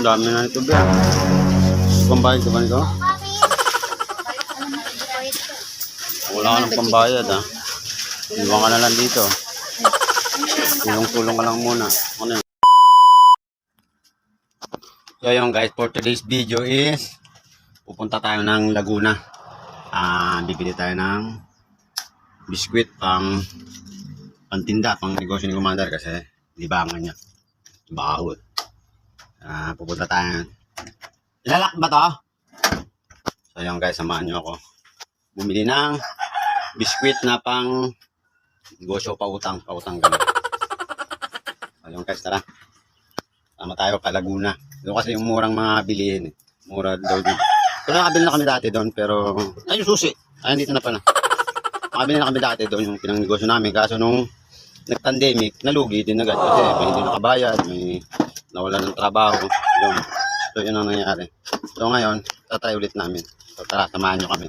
Dami na nito ba? Pambayad ka ba nito? Wala ka ng pambayad ha. Iwan ka na lang dito. Tulong-tulong ka lang muna. Ano yun? So yun guys, for today's video is pupunta tayo ng Laguna. Ah, bibili tayo ng biskwit pang pantinda, pang negosyo ni Commander kasi libangan niya. Bahod. Ah, pupunta tayo. Ilalak ba to? So yun guys, samahan niyo ako. Bumili ng biskwit na pang negosyo pautang, pautang ganun. So yun guys, tara. Tama tayo pa Laguna. Doon kasi yung murang mga bilihin. eh. Mura daw dito. Pero nakabili na kami dati doon, pero... Ay, susi. Ay, dito na pala. Nakabili na kami dati doon yung pinangnegosyo namin. Kaso nung nag-pandemic, nalugi din agad. Kasi may hindi nakabayad, may nawala ng trabaho. Yun. So, yun ang nangyari. So, ngayon, tatry ulit namin. So, tara, samahan nyo kami.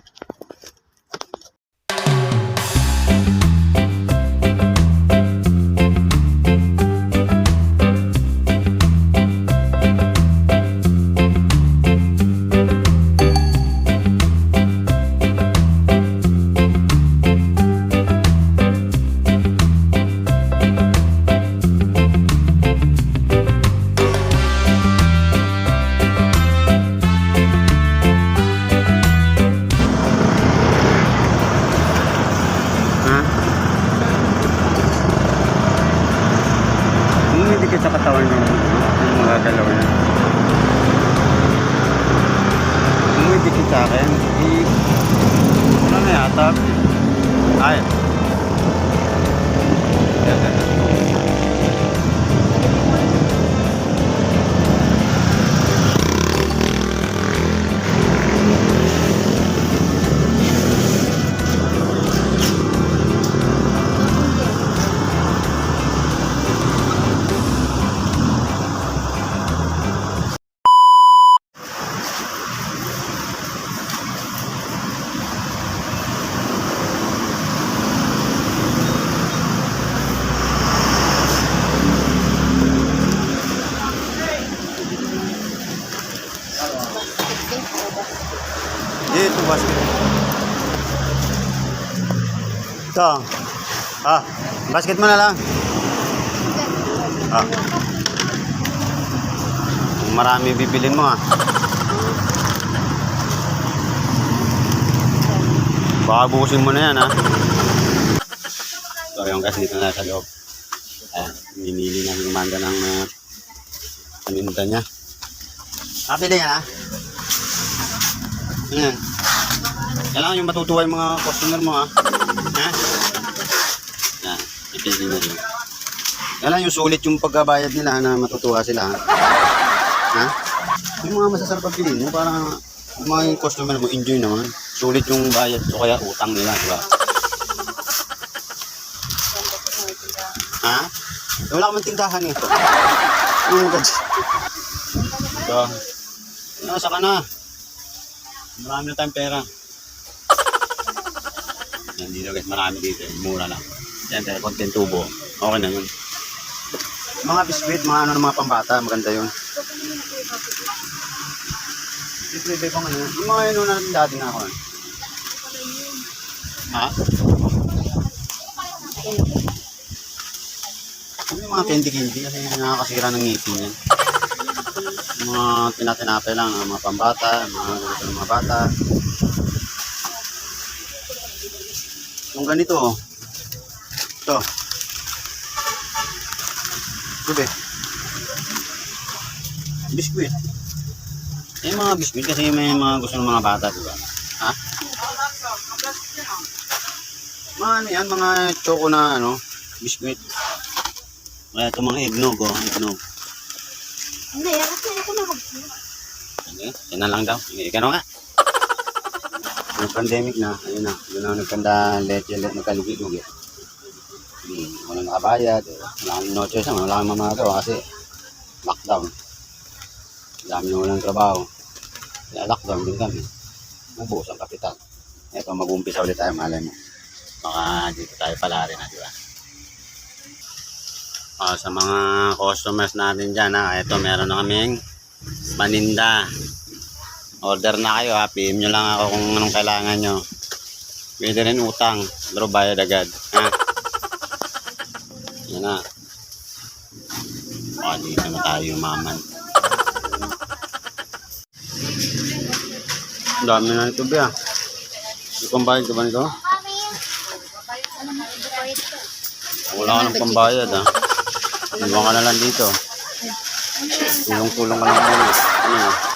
Sa katawan ng mga galaw niya. Umidikit sa akin. I... Ano na yata? Ay. Ito. Ah, basket mo na lang. Ah. Marami bibilin mo ah. Baka bukusin mo na yan ah. So yung guys dito na sa loob. Ah, minili na yung manda ng uh, paninda niya. Kapili yan ah. Ayan. Kailangan yung matutuwa yung mga customer mo ha. Ha? Ipili na yun. Kailangan yung sulit yung pagkabayad nila na matutuwa sila ha. Yung mga masasarap ang pili mo para yung mga yung customer mo enjoy naman. Sulit yung bayad o kaya utang nila, di ba? Ha? Eh, Wala kamang tindahan ito. Yung gadget. Ito. Nasa ka na. Marami na tayong pera. Yan dito guys, marami dito. Mura lang. Yan tayo, konting tubo. Okay na yun. Mga biskuit, mga ano ng mga pambata, maganda yun. Libre ko ngayon. Yung mga yun na natin dati nga ako. Ha? Ano yung mga candy-candy kasi nakakasira ng ngipin yan mga tinatinapay lang, ang mga pambata, mga ganito ng mga bata. Yung ganito, oh. Ito. Sabi. Biskuit. Yung mga biskuit kasi may mga gusto ng mga bata, di ba? Ha? Mga ano yan, mga choco na ano, biskuit. Kaya ito mga eggnog, oh, eggnog. Hindi, alas na ako na Sige, yan na lang daw. Ikaw nga. Yung pandemic na, ayun na, yun na nagkanda leche, leche, nagkalugi-lugi. Hmm, walang nakabayad, eh, wala kang no choice, wala kang mamagawa kasi lockdown. Dami na walang trabaho. Kaya lockdown din kami. Ubus ang kapital. Ito, mag-umpisa ulit tayo, malay mo. Baka dito tayo pala rin na, di ba? Ah, sa mga customers natin dyan, ha, ito meron na kaming paninda. Order na kayo ha. PM nyo lang ako kung anong kailangan nyo. Pwede rin utang. Pero bayad agad. Ha? Yan na. O, dito na tayo maman. Ang dami na nito, Bia. May pambayad ka ba nito? Wala ka ng pambayad, ha? Iwan ka na lang dito. Tulong-tulong ka lang muna. Ano yun?